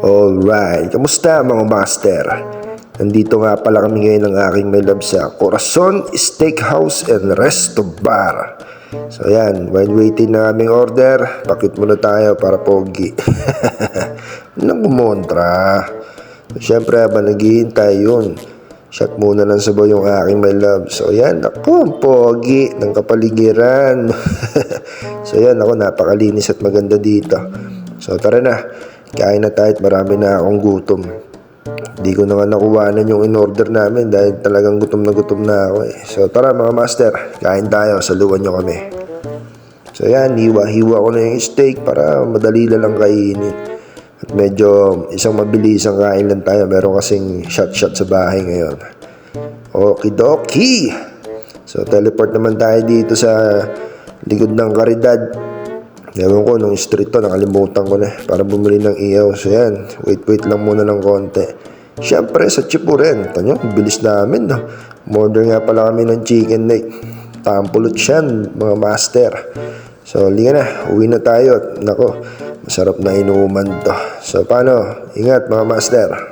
Alright, kamusta mga master? Nandito nga pala kami ngayon ng aking may love sa Corazon Steakhouse and Resto Bar. So yan, while waiting na aming order, pakit muna tayo para pogi. Nang kumontra. Siyempre habang naghihintay yun, shot muna ng sabaw yung aking my love. So yan, ako, pogi ng kapaligiran. so yan, ako, napakalinis at maganda dito. So tara na, kain na tayo at marami na akong gutom. Hindi ko na nga nakuwanan yung in-order namin dahil talagang gutom na gutom na ako eh. So tara mga master, kain tayo, saluwan nyo kami. So yan, hiwa-hiwa ko na yung steak para madali na lang kainin. At medyo isang mabilisang kain lang tayo. Meron kasing shot-shot sa bahay ngayon. Okidoki! So teleport naman tayo dito sa likod ng karidad. Ewan ko, nung street to, nakalimutan ko na para bumili ng iyaw. So yan, wait-wait lang muna ng konti. Siyempre, sa Chipuren, tanyo, bilis namin, no? Order nga pala kami ng chicken neck. Tampulot siyan, mga master. So, liga na, uwi na tayo. Nako, masarap na inuman to. So, paano? Ingat, mga master.